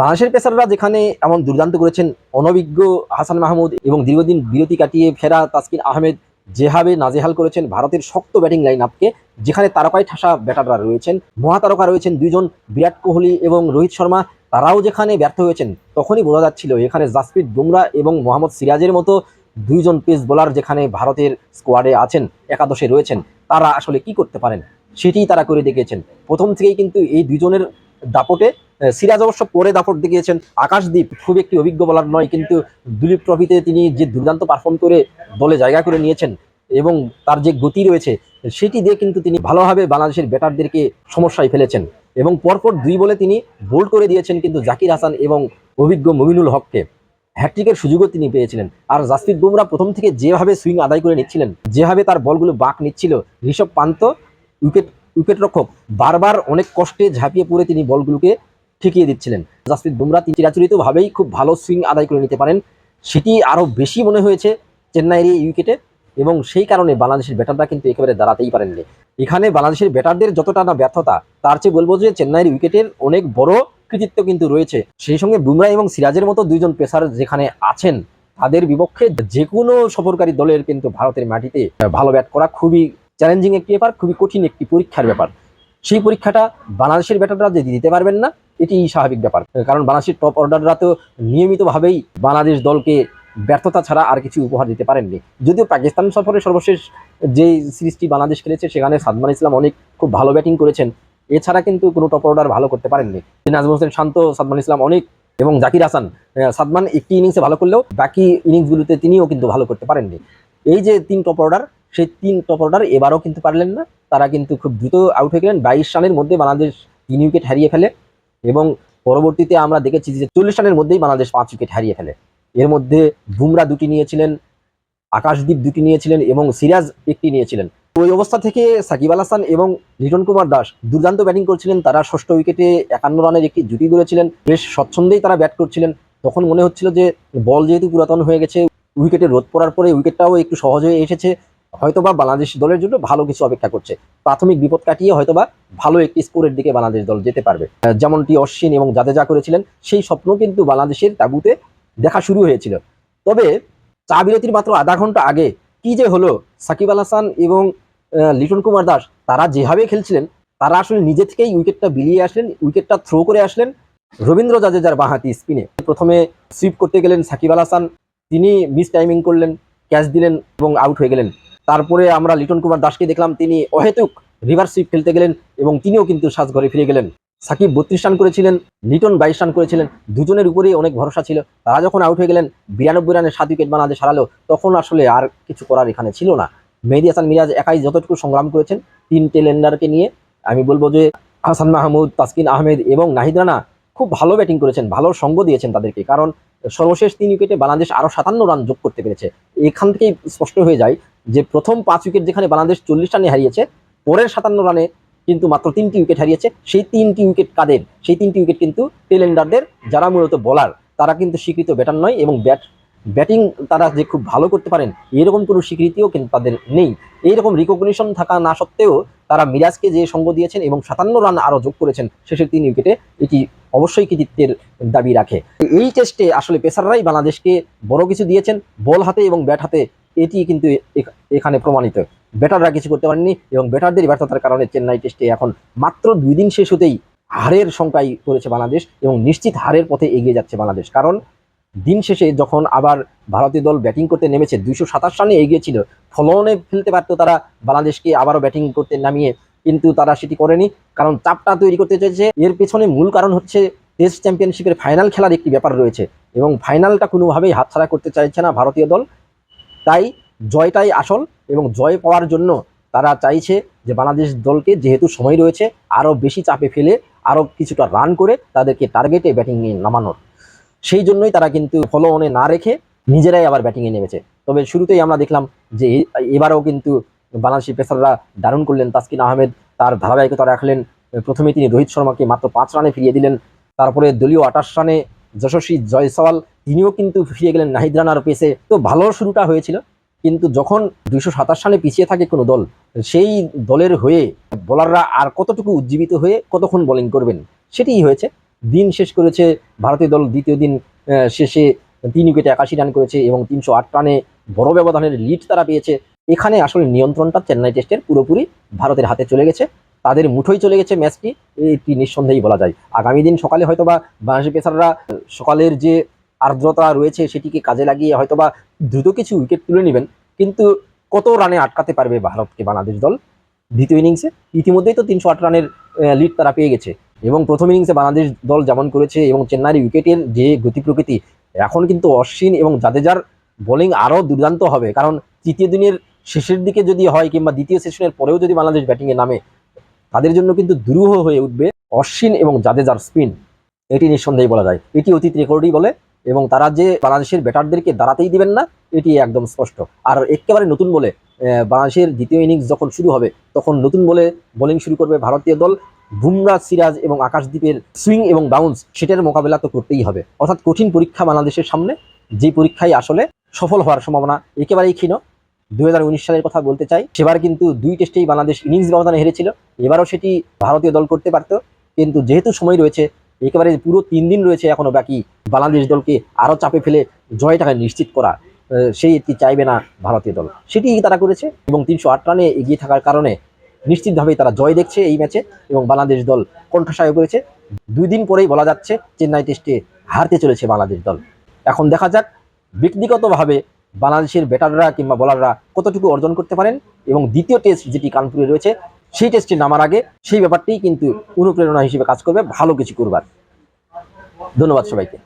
বাংলাদেশের পেসাররা যেখানে এমন দুর্দান্ত করেছেন, অনভিজ্ঞ হাসান মাহমুদ এবং দীর্ঘদিন বিরতি কাটিয়ে ফেরা তাসকিন আহমেদ যেভাবে নাজেহাল করেছেন, ভারতের শক্ত ব্যাটিং লাইন আপকে যেখানে তারকায় ঠাসা ব্যাটাররা রয়েছেন, মহাতারকা রয়েছেন দুইজন, বিরাট কোহলি এবং রোহিত শর্মা, তারাও যেখানে ব্যর্থ হয়েছেন, তখনই বোঝা যাচ্ছিল এখানে জাসপ্রীত বুমরা এবং মোহাম্মদ সিরাজের মতো দুইজন পেস বোলার যেখানে ভারতের স্কোয়াডে আছেন, একাদশে রয়েছেন। তারা আসলে কি করতে পারেন, সেটিই তারা করে দেখিয়েছেন। প্রথম থেকেই কিন্তু এই দুইজনের দাপটে সিরাজ অবশ্য পরে দাপট দেখিয়েছেন। আকাশদীপ খুব একটি অভিজ্ঞ বলার নয়, কিন্তু দুলীপ ট্রফিতে তিনি যে দুর্দান্ত পারফর্ম করে দলে জায়গা করে নিয়েছেন এবং তার যে গতি রয়েছে, সেটি দিয়ে কিন্তু তিনি ভালোভাবে বাংলাদেশের ব্যাটারদেরকে সমস্যায় ফেলেছেন। এবং পরপর দুই বলে তিনি বোল্ড করে দিয়েছেন কিন্তু জাকির হাসান এবং অভিজ্ঞ মমিনুল হককে। হ্যাট্রিকের সুযোগও তিনি পেয়েছিলেন। আর জাসপ্রীত বুমরা প্রথম থেকে যেভাবে সুইং আদায় করে নিচ্ছিলেন, যেভাবে তার বলগুলো বাঁক নিচ্ছিল, ঋষভ পান্ত উইকেট উইকেট রক্ষক বারবার অনেক কষ্টে ঝাঁপিয়ে পড়ে তিনি বলগুলোকে ঠেকিয়ে দিচ্ছিলেন। জাসপ্রীত বুমরা তিনি চিরাচরিতভাবেই খুব ভালো সুইং আদায় করে নিতে পারেন। সেটি আরও বেশি মনে হয়েছে চেন্নাইয়ের এই উইকেটে এবং সেই কারণে বাংলাদেশের ব্যাটাররা কিন্তু একেবারে দাঁড়াতেই পারেননি। এখানে বাংলাদেশের ব্যাটারদের যতটা না ব্যর্থতা, তার চেয়ে বলব যে চেন্নাইয়ের উইকেটের অনেক বড় কৃতিত্ব কিন্তু রয়েছে। সেই সঙ্গে বুমরা এবং সিরাজের মতো দুইজন পেসার যেখানে আছেন, তাদের বিপক্ষে যে কোনো সফরকারী দলের কিন্তু ভারতের মাটিতে ভালো ব্যাট করা খুবই চ্যালেঞ্জিং একটি ব্যাপার, খুবই কঠিন একটি পরীক্ষার ব্যাপার। সেই পরীক্ষাটা বাংলাদেশের ব্যাটাররা যে দিতে পারবেন না এটি স্বাভাবিক ব্যাপার। কারণ বাংলাদেশের টপ অর্ডাররা তো নিয়মিতভাবেই বাংলাদেশ দলকে ব্যর্থতা ছাড়া আর কিছু উপহার দিতে পারেননি। যদিও পাকিস্তান সফরে সর্বশেষ যে সিরিজটি বাংলাদেশ খেলেছে, সেখানে সাদমান ইসলাম অনেক খুব ভালো ব্যাটিং করেছেন। এছাড়া কিন্তু কোনো টপ অর্ডার ভালো করতে পারেননি। নাজমুল হোসেন শান্ত, সাদমান ইসলাম অনেক এবং জাকির হাসান সাদমান একটি ইনিংসে ভালো করলেও বাকি ইনিংসগুলোতে তিনিও কিন্তু ভালো করতে পারেননি। এই যে তিন টপ অর্ডার সেই তিন টপ অর্ডার এবারও কিন্তু পারলেন না। তারা কিন্তু খুব দ্রুত আউট হয়ে গেলেন। বাইশ রানের মধ্যে বাংলাদেশ তিন উইকেট হারিয়ে ফেলে এবং পরবর্তীতে আমরা দেখেছি যে চল্লিশ রানের মধ্যেই বাংলাদেশ পাঁচ উইকেট হারিয়ে ফেলে। এর মধ্যে বুমরা দুটি নিয়েছিলেন, আকাশদীপ দুটি নিয়েছিলেন এবং সিরাজ একটি নিয়েছিলেন। ওই অবস্থা থেকে সাকিব আল হাসান এবং লিটন কুমার দাস দুর্দান্ত ব্যাটিং করছিলেন। তারা ষষ্ঠ উইকেটে একান্ন রানের একটি জুটি গড়েছিলেন বেশ স্বচ্ছন্দেই তারা ব্যাট করছিলেন। তখন মনে হচ্ছিল যে বল যেহেতু পুরাতন হয়ে গেছে উইকেটে রোদ পড়ার পরে উইকেটটাও একটু সহজ হয়ে এসেছে। হয়তোবা বাংলাদেশ দলের জন্য ভালো কিছু অপেক্ষা করছে। প্রাথমিক বিপদ কাটিয়ে হয়তোবা ভালো একটি স্কোরের দিকে বাংলাদেশ দল যেতে পারবে। যেমনটি অশ্বিন এবং জাদেজা করেছিলেন, সেই স্বপ্ন কিন্তু বাংলাদেশের তাবুতে দেখা শুরু হয়েছিল। তবে চা বিরতির মাত্র আধা ঘণ্টা আগে কি যে হলো, সাকিব আল হাসান এবং লিটন কুমার দাস, তারা যেভাবে খেলছিলেন, তারা আসলে নিজে থেকেই উইকেটটা বিলিয়ে আসলেন, উইকেটটা থ্রো করে আসলেন রবীন্দ্র জাদেজার বাঁহাতি স্পিনে। প্রথমে সুইপ করতে গেলেন সাকিব আল হাসান, তিনি মিস টাইমিং করলেন ক্যাচ দিলেন এবং আউট হয়ে গেলেন। তারপরে আমরা লিটন কুমার দাসকে দেখলাম, তিনি অহেতুক রিভার্স সুইপ খেলতে গেলেন এবং তিনিও কিন্তু সাজঘরে ফিরে গেলেন। সাকিব বত্রিশ রান করেছিলেন, লিটন বাইশ রান করেছিলেন, দুজনের উপরেই অনেক ভরসা ছিল। তারা যখন আউট হয়ে গেলেন, বিরানব্বই রানে সাত উইকেট বাংলাদেশ সারালো তখন আসলে আর কিছু করার এখানে ছিল না। মেহেদি হাসান মিরাজ একাই যতটুকু সংগ্রাম করেছেন, তিনটে লেন্ডারকে নিয়ে, আমি বলব যে হাসান মাহমুদ, তাসকিন আহমেদ এবং নাহিদ রানা খুব ভালো ব্যাটিং করেছেন, ভালো সঙ্গ দিয়েছেন তাদেরকে। কারণ সর্বশেষ তিন উইকেটে বাংলাদেশ আরও সাতান্ন রান যোগ করতে পেরেছে। এখান থেকেই স্পষ্ট হয়ে যায় যে প্রথম পাঁচ উইকেট যেখানে বাংলাদেশ চল্লিশ রানে হারিয়েছে, পরের সাতান্ন রানে কিন্তু মাত্র তিনটি উইকেট হারিয়েছে। সেই তিনটি উইকেট কাদের? সেই তিনটি উইকেট কিন্তু টেলেন্ডারদের যারা মূলত বলার তারা কিন্তু স্বীকৃত ব্যাটার নয় এবং ব্যাট ব্যাটিং তারা যে খুব ভালো করতে পারেন, এরকম কোনো স্বীকৃতিও কিন্তু তাদের নেই। এইরকম রিকগনিশন থাকা না সত্ত্বেও তারা মিরাজকে যে সঙ্গ দিয়েছেন এবং সাতান্ন রান আরও যোগ করেছেন, শেষের তিন উইকেটে এটি অবশ্যই কৃতিত্বের দাবি রাখে। এই টেস্টে আসলে পেসাররাই বাংলাদেশকে বড় কিছু দিয়েছেন, বল হাতে এবং ব্যাট হাতে এটি কিন্তু এখানে প্রমাণিত। ব্যাটাররা কিছু করতে পারেননি এবং ব্যাটারদের ব্যর্থতার কারণে চেন্নাই টেস্টে এখন মাত্র দুই দিন শেষ হতেই হারের সংখ্যায় পড়েছে বাংলাদেশ এবং নিশ্চিত হারের পথে এগিয়ে যাচ্ছে বাংলাদেশ। কারণ দিন শেষে যখন আবার ভারতীয় দল ব্যাটিং করতে নেমেছে, দুইশো সাতাশ রানে এগিয়ে ছিল ফলনে ফেলতে পারতো তারা বাংলাদেশকে আবারও ব্যাটিং করতে নামিয়ে, কিন্তু তারা সেটি করেনি। কারণ চাপটা তৈরি করতে চেয়েছে। এর পেছনে মূল কারণ হচ্ছে টেস্ট চ্যাম্পিয়নশিপের ফাইনাল খেলার একটি ব্যাপার রয়েছে এবং ফাইনালটা কোনোভাবেই হাতছাড়া করতে চাইছে না ভারতীয় দল। তাই জয়টাই আসল এবং জয় পাওয়ার জন্য তারা চাইছে যে বাংলাদেশ দলকে যেহেতু সময় রয়েছে, আরও বেশি চাপে ফেলে, আরও কিছুটা রান করে তাদেরকে টার্গেটে ব্যাটিংয়ে নামানোর। সেই জন্যই তারা কিন্তু ফলো অনে না রেখে নিজেরাই আবার ব্যাটিংয়ে নেমেছে। তবে শুরুতেই আমরা দেখলাম যে এবারও কিন্তু বাংলাদেশি পেসাররা দারুণ করলেন তাসকিন আহমেদ, তার ধারাবাহিকতা রাখলেন, প্রথমে তিনি রোহিত শর্মাকে মাত্র পাঁচ রানে ফিরিয়ে দিলেন, তারপরে দলীয় আঠাশ রানে যশস্বী জয়সওয়াল তিনিও কিন্তু ফিরিয়ে গেলেন নাহিদ রানার পেসে তো ভালো শুরুটা হয়েছিল, কিন্তু যখন দুইশো সাতাশ রানে পিছিয়ে থাকে কোনো দল, সেই দলের হয়ে বোলাররা আর কতটুকু উজ্জীবিত হয়ে কতক্ষণ বোলিং করবেন সেটিই হয়েছে। দিন শেষ করেছে ভারতীয় দল, দ্বিতীয় দিন শেষে তিন উইকেটে একাশি রান করেছে এবং তিনশো আট রানে বড় ব্যবধানের লিড তারা পেয়েছে। এখানে আসলে নিয়ন্ত্রণটা চেন্নাই টেস্টের পুরোপুরি ভারতের হাতে চলে গেছে। তাদের মুঠোই চলে গেছে ম্যাচটি, এটি নিঃসন্দেহেই বলা যায়। আগামী দিন সকালে হয়তোবা বাংলাদেশের পেসাররা সকালের যে আর্দ্রতা রয়েছে সেটিকে কাজে লাগিয়ে হয়তোবা দ্রুত কিছু উইকেট তুলে নেবেন। কিন্তু কত রানে আটকাতে পারবে ভারতকে বাংলাদেশ দল? দ্বিতীয় ইনিংসে ইতিমধ্যেই তো তিনশো আট রানের লিড তারা পেয়ে গেছে। এবং প্রথম ইনিংসে বাংলাদেশ দল যেমন করেছে এবং চেন্নাইয়ের উইকেটের যে গতি প্রকৃতি, এখন কিন্তু অশ্বিন এবং জাদেজার বোলিং আরও দুর্দান্ত হবে। কারণ তৃতীয় দিনের শেষের দিকে যদি হয় কিংবা দ্বিতীয় সেশনের পরেও যদি বাংলাদেশ ব্যাটিংয়ে নামে, তাদের জন্য কিন্তু দুরূহ হয়ে উঠবে অশ্বিন এবং জাদেজার স্পিন এটি নিঃসন্দেহে বলা যায়। এটি অতীত রেকর্ডই বলে এবং তারা যে বাংলাদেশের ব্যাটারদেরকে দাঁড়াতেই দিবেন না, এটি একদম স্পষ্ট। আর একেবারে নতুন বলে বাংলাদেশের দ্বিতীয় ইনিংস যখন শুরু হবে, তখন নতুন বলে বোলিং শুরু করবে ভারতীয় দল। বুমরা, সিরাজ এবং আকাশদ্বীপের সুইং এবং বাউন্স সেটার মোকাবেলা তো করতেই হবে। অর্থাৎ কঠিন পরীক্ষা বাংলাদেশের সামনে, যে পরীক্ষায় আসলে সফল হওয়ার সম্ভাবনা একেবারেই ক্ষীণ। দু হাজার উনিশ সালের কথা বলতে চাই, সেবার কিন্তু দুই টেস্টেই বাংলাদেশ ইনিংস ব্যবধানে হেরেছিল। এবারও সেটি ভারতীয় দল করতে পারত। কিন্তু যেহেতু সময় রয়েছে একেবারে পুরো তিন দিন রয়েছে এখনও বাকি বাংলাদেশ দলকে আরও চাপে ফেলে জয়টাকে নিশ্চিত করা সেই এটি চাইবে না ভারতীয় দল? সেটি তারা করেছে এবং তিনশো আট রানে এগিয়ে থাকার কারণে নিশ্চিতভাবেই তারা জয় দেখছে এই ম্যাচে এবং বাংলাদেশ দল কণ্ঠসায় করেছে। দুই দিন পরেই বলা যাচ্ছে চেন্নাই টেস্টে হারতে চলেছে বাংলাদেশ দল। এখন দেখা যাক ব্যক্তিগতভাবে বাংলাদেশের ব্যাটাররা কিংবা বলাররা কতটুকু অর্জন করতে পারেন এবং দ্বিতীয় টেস্ট যেটি কানপুরে রয়েছে সেই টেস্টে নামার আগে সেই ব্যাপারটি কিন্তু অনুপ্রেরণা হিসেবে কাজ করবে। ভালো কিছু করবার। ধন্যবাদ সবাইকে।